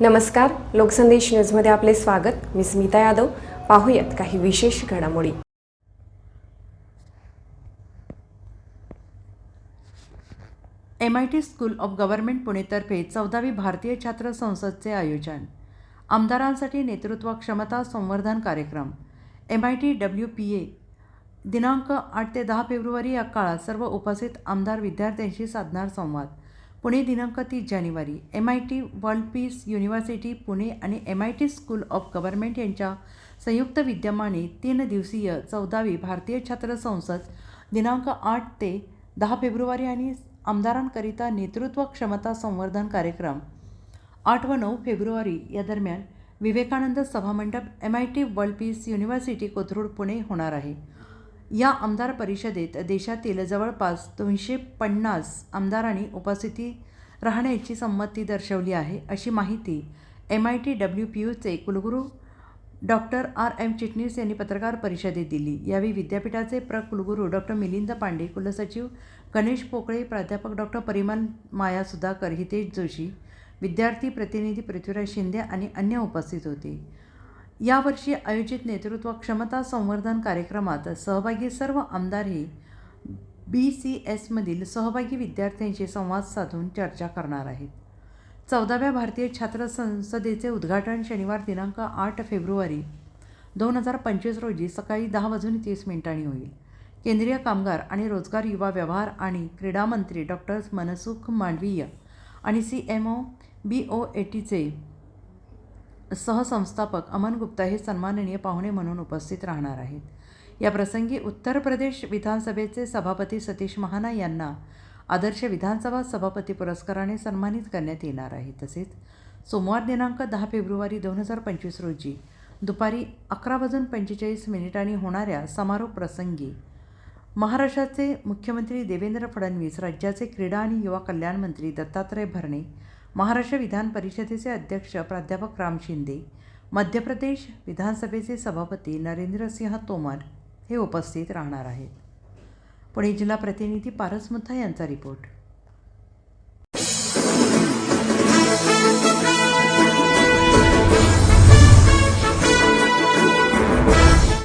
नमस्कार लोकसंदेश न्यूजमध्ये आपले स्वागत. मी स्मिता यादव. पाहूयात काही विशेष घडामोडी. M I T school of government पुणेतर्फे चौदावी भारतीय छात्र संसदचे आयोजन. आमदारांसाठी नेतृत्व क्षमता संवर्धन कार्यक्रम. M I T W P A दिनांक आठ ते दहा फेब्रुवारी या काळात सर्व उपस्थित आमदार विद्यार्थ्यांशी साधणार संवाद. पुणे दिनांक तीस जानेवारी M I T world peace university Pune आणि M I T school of government यांच्या संयुक्त विद्यमाने तीन दिवसीय चौदावी भारतीय छात्र संसद दिनांक आठ ते दहा फेब्रुवारी आणि आमदारांकरिता नेतृत्व क्षमता संवर्धन कार्यक्रम आठ व नऊ फेब्रुवारी या दरम्यान Vivekananda सभामंडप M I T world peace university Kothrud Pune होणार आहे. या आमदार परिषदेत देशातील जवळपास दोनशे पन्नास आमदारांनी उपस्थिती राहण्याची संमती दर्शवली आहे अशी माहिती M I T W P यूचे कुलगुरू डॉक्टर आर एम चिटणीस यांनी पत्रकार परिषदेत दिली. यावेळी विद्यापीठाचे प्र कुलगुरू डॉक्टर मिलिंद पांडे कुलसचिव गणेश पोकळे प्राध्यापक डॉक्टर परिमल माया सुधाकर हितेश जोशी विद्यार्थी प्रतिनिधी पृथ्वीराज शिंदे आणि अन्य उपस्थित होते. यावर्षी आयोजित नेतृत्व क्षमता संवर्धन कार्यक्रमात सहभागी सर्व आमदार हे बी सी एसमधील सहभागी विद्यार्थ्यांशी संवाद साधून चर्चा करणार आहेत. चौदाव्या भारतीय छात्र संसदेचे उद्घाटन शनिवार दिनांक आठ फेब्रुवारी दोन हजार पंचवीस रोजी सकाळी दहा वाजून तीस मिनिटांनी होईल. केंद्रीय कामगार आणि रोजगार युवा व्यवहार आणि क्रीडा मंत्री डॉक्टर मनसुख मांडवीय आणि C M O B O ए टीचे सहसंस्थापक अमन गुप्ता हे सन्माननीय पाहुणे म्हणून उपस्थित राहणार आहेत. या प्रसंगी उत्तर प्रदेश विधानसभेचे सभापती सतीश महाना यांना आदर्श विधानसभा सभापती पुरस्काराने सन्मानित करण्यात येणार आहे. तसेच सोमवार दिनांक दहा फेब्रुवारी दोन हजार पंचवीस रोजी दुपारी अकरा वाजून पंचेचाळीस मिनिटांनी होणाऱ्या समारोप प्रसंगी महाराष्ट्राचे मुख्यमंत्री देवेंद्र फडणवीस राज्याचे क्रीडा आणि युवा कल्याण मंत्री दत्तात्रय भरणे महाराष्ट्र विधान परिषदेचे अध्यक्ष प्राध्यापक राम शिंदे मध्य प्रदेश विधानसभेचे सभापती नरेंद्रसिंह तोमर हे उपस्थित राहणार आहेत. पुणे जिल्हा प्रतिनिधी पारस मुथा यांचा रिपोर्ट.